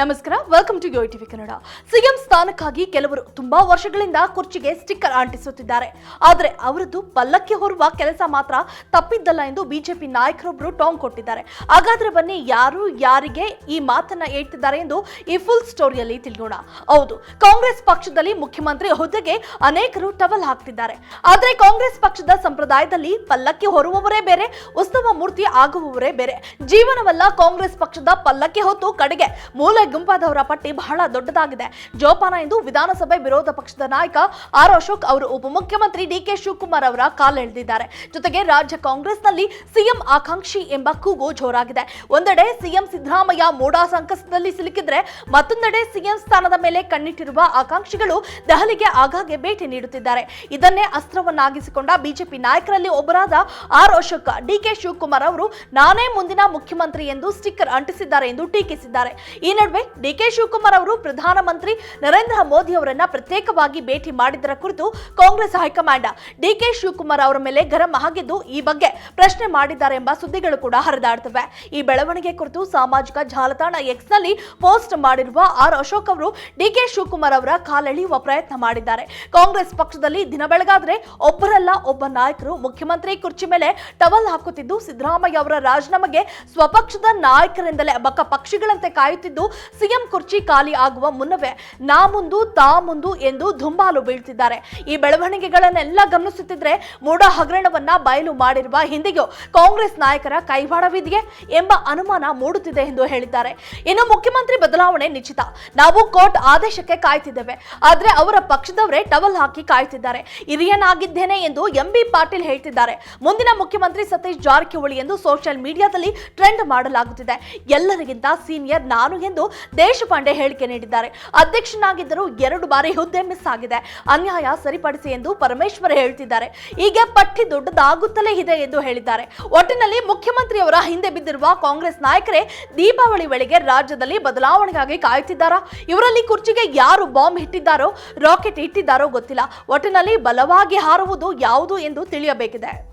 ನಮಸ್ಕಾರ welcome to Yo TV Kannada CM ಸ್ಥಾನಕ್ಕಾಗಿ ಕೆಲವರು ತುಂಬಾ ವರ್ಷಗಳಿಂದ ಕುರ್ಚಿಗೆ ಸ್ಟಿಕ್ಕರ್ ಅಂಟಿಸುತ್ತಿದ್ದಾರೆ. ಆದರೆ ಅವರದ್ದು ಪಲ್ಲಕ್ಕಿ ಹೊರುವ ಕೆಲಸ ಮಾತ್ರ ತಪ್ಪಿದ್ದಲ್ಲ ಎಂದು ಬಿಜೆಪಿ ನಾಯಕರೊಬ್ಬರು ಟಾಂಗ್ ಕೊಟ್ಟಿದ್ದಾರೆ. ಹಾಗಾದ್ರೆ ಬನ್ನಿ, ಯಾರು ಯಾರಿಗೆ ಈ ಮಾತನ್ನ ಹೇಳ್ತಿದ್ದಾರೆ ಎಂದು ಈ ಫುಲ್ ಸ್ಟೋರಿಯಲ್ಲಿ ತಿಳಿಯೋಣ ಹೌದು, ಕಾಂಗ್ರೆಸ್ ಪಕ್ಷದಲ್ಲಿ ಮುಖ್ಯಮಂತ್ರಿ ಹುದ್ದೆಗೆ ಅನೇಕರು ಟವಲ್ ಹಾಕ್ತಿದ್ದಾರೆ. ಆದರೆ ಕಾಂಗ್ರೆಸ್ ಪಕ್ಷದ ಸಂಪ್ರದಾಯದಲ್ಲಿ ಪಲ್ಲಕ್ಕಿ ಹೊರುವವರೇ ಬೇರೆ, ಉತ್ಸವ ಮೂರ್ತಿ ಆಗುವವರೇ ಬೇರೆ. ಜೀವನವಲ್ಲ ಕಾಂಗ್ರೆಸ್ ಪಕ್ಷದ ಪಲ್ಲಕ್ಕಿ ಹೊತ್ತು ಕಡೆಗೆ ಮೂಲ ಗುಂಪಾದವರ ಪಟ್ಟಿ ಬಹಳ ದೊಡ್ಡದಾಗಿದೆ. ಜೋಪಾನ ಎಂದು ವಿಧಾನಸಭೆ ವಿರೋಧ ಪಕ್ಷದ ನಾಯಕ ಆರ್ ಅಶೋಕ್ ಅವರು ಉಪಮುಖ್ಯಮಂತ್ರಿ ಡಿಕೆ ಶಿವಕುಮಾರ್ ಅವರ ಕಾಲೆಳೆದಿದ್ದಾರೆ ಜೊತೆಗೆ ರಾಜ್ಯ ಕಾಂಗ್ರೆಸ್ನಲ್ಲಿ ಸಿಎಂ ಆಕಾಂಕ್ಷಿ ಎಂಬ ಕೂಗು ಜೋರಾಗಿದೆ. ಒಂದೆಡೆ ಸಿಎಂ ಸಿದ್ದರಾಮಯ್ಯ ಮೂಡಾ ಸಂಕಷ್ಟದಲ್ಲಿ ಸಿಲುಕಿದ್ರೆ ಮತ್ತೊಂದೆಡೆ ಸಿಎಂ ಸ್ಥಾನದ ಮೇಲೆ ಕಣ್ಣಿಟ್ಟಿರುವ ಆಕಾಂಕ್ಷಿಗಳು ದೆಹಲಿಗೆ ಆಗಾಗ್ಗೆ ಭೇಟಿ ನೀಡುತ್ತಿದ್ದಾರೆ. ಇದನ್ನೇ ಅಸ್ತ್ರವನ್ನಾಗಿಸಿಕೊಂಡ ಬಿಜೆಪಿ ನಾಯಕರಲ್ಲಿ ಒಬ್ಬರಾದ ಆರ್ ಅಶೋಕ್ ಡಿಕೆ ಶಿವಕುಮಾರ್ ಅವರು ನಾನೇ ಮುಂದಿನ ಮುಖ್ಯಮಂತ್ರಿ ಎಂದು ಸ್ಟಿಕ್ಕರ್ ಅಂಟಿಸಿದ್ದಾರೆ ಎಂದು ಟೀಕಿಸಿದ್ದಾರೆ. ಈ ನಡುವೆ ಡಿಕೆ ಶಿವಕುಮಾರ್ ಅವರು ಪ್ರಧಾನಮಂತ್ರಿ ನರೇಂದ್ರ ಮೋದಿ ಅವರನ್ನ ಪ್ರತ್ಯೇಕವಾಗಿ ಭೇಟಿ ಮಾಡಿದ್ದರ ಕುರಿತು ಕಾಂಗ್ರೆಸ್ ಹೈಕಮಾಂಡ್ ಡಿಕೆ ಶಿವಕುಮಾರ್ ಅವರ ಮೇಲೆ ಗರಂ ಆಗಿದ್ದು ಈ ಬಗ್ಗೆ ಪ್ರಶ್ನೆ ಮಾಡಿದ್ದಾರೆ ಎಂಬ ಸುದ್ದಿಗಳು ಕೂಡ ಹರಿದಾಡ್ತವೆ ಈ ಬೆಳವಣಿಗೆ ಕುರಿತು ಸಾಮಾಜಿಕ ಜಾಲತಾಣ ಎಕ್ಸ್ನಲ್ಲಿ ಪೋಸ್ಟ್ ಮಾಡಿರುವ ಆರ್. ಅಶೋಕ್ ಅವರು ಡಿಕೆ ಶಿವಕುಮಾರ್ ಅವರ ಕಾಲೆಳೆಯುವ ಪ್ರಯತ್ನ ಮಾಡಿದ್ದಾರೆ. ಕಾಂಗ್ರೆಸ್ ಪಕ್ಷದಲ್ಲಿ ದಿನ ಬೆಳಗಾದ್ರೆ ಒಬ್ಬರಲ್ಲ ಒಬ್ಬ ನಾಯಕರು. ಮುಖ್ಯಮಂತ್ರಿ ಕುರ್ಚಿ ಮೇಲೆ ಟವಲ್ ಹಾಕುತ್ತಿದ್ದು ಸಿದ್ದರಾಮಯ್ಯ ಅವರ ರಾಜೀನಾಮೆಗೆ ಸ್ವಪಕ್ಷದ ನಾಯಕರಿಂದಲೇ ಬಕ್ಕ ಪಕ್ಷಿಗಳಂತೆ ಕಾಯುತ್ತಿದ್ದು ಸಿಎಂ ಕುರ್ಚಿ ಖಾಲಿ ಆಗುವ ಮುನ್ನವೇ ನಾ ಮುಂದು ತಾ ಮುಂದು ಎಂದು ದುಂಬಾಲು ಬೀಳ್ತಿದ್ದಾರೆ. ಈ ಬೆಳವಣಿಗೆಗಳನ್ನೆಲ್ಲ ಗಮನಿಸುತ್ತಿದ್ರೆ ಮೂಡ ಹಗರಣವನ್ನ ಬಯಲು ಮಾಡಿರುವ ಹಿಂದಿಗೂ ಕಾಂಗ್ರೆಸ್ ನಾಯಕರ ಕೈವಾಡವಿದೆಯೇ ಎಂಬ ಅನುಮಾನ ಮೂಡುತ್ತಿದೆ ಎಂದು ಹೇಳಿದ್ದಾರೆ. ಇನ್ನು ಮುಖ್ಯಮಂತ್ರಿ ಬದಲಾವಣೆ ನಿಶ್ಚಿತ. ನಾವು ಕೋರ್ಟ್ ಆದೇಶಕ್ಕೆ ಕಾಯ್ತಿದ್ದೇವೆ. ಆದ್ರೆ ಅವರ ಪಕ್ಷದವರೇ ಟವಲ್ ಹಾಕಿ ಕಾಯ್ತಿದ್ದಾರೆ. ಹಿರಿಯನಾಗಿದ್ದೇನೆ ಎಂದು ಎಂ ಬಿ ಪಾಟೀಲ್ ಹೇಳ್ತಿದ್ದಾರೆ. ಮುಂದಿನ ಮುಖ್ಯಮಂತ್ರಿ ಸತೀಶ್ ಜಾರಕಿಹೊಳಿ ಎಂದು ಸೋಷಿಯಲ್ ಮೀಡಿಯಾದಲ್ಲಿ ಟ್ರೆಂಡ್ ಮಾಡಲಾಗುತ್ತಿದೆ. ಎಲ್ಲರಿಗಿಂತ ಸೀನಿಯರ್ ನಾನು ಎಂದು ದೇಶಪಾಂಡೆ ಹೇಳಿಕೆ ನೀಡಿದ್ದಾರೆ. ಅಧ್ಯಕ್ಷನಾಗಿದ್ದರೂ ಎರಡು ಬಾರಿ ಹುದ್ದೆ ಮಿಸ್ ಆಗಿದೆ. ಅನ್ಯಾಯ ಸರಿಪಡಿಸಿ ಎಂದು ಪರಮೇಶ್ವರ್ ಹೇಳ್ತಿದ್ದಾರೆ. ಹೀಗೆ ಪಟ್ಟಿ ದೊಡ್ಡದಾಗುತ್ತಲೇ ಇದೆ ಎಂದು ಹೇಳಿದ್ದಾರೆ. ಒಟ್ಟಿನಲ್ಲಿ ಮುಖ್ಯಮಂತ್ರಿಯವರ ಹಿಂದೆ ಬಿದ್ದಿರುವ ಕಾಂಗ್ರೆಸ್ ನಾಯಕರೇ ದೀಪಾವಳಿ ವೇಳೆಗೆ ರಾಜ್ಯದಲ್ಲಿ ಬದಲಾವಣೆಗಾಗಿ ಕಾಯುತ್ತಿದ್ದಾರಾ? ಇವರಲ್ಲಿ ಕುರ್ಚಿಗೆ ಯಾರು ಬಾಂಬ್ ಇಟ್ಟಿದ್ದಾರೋ ರಾಕೆಟ್ ಇಟ್ಟಿದ್ದಾರೋ ಗೊತ್ತಿಲ್ಲ. ಒಟ್ಟಿನಲ್ಲಿ ಬಲವಾಗಿ ಹಾರುವುದು ಯಾವುದು ಎಂದು ತಿಳಿಯಬೇಕಿದೆ.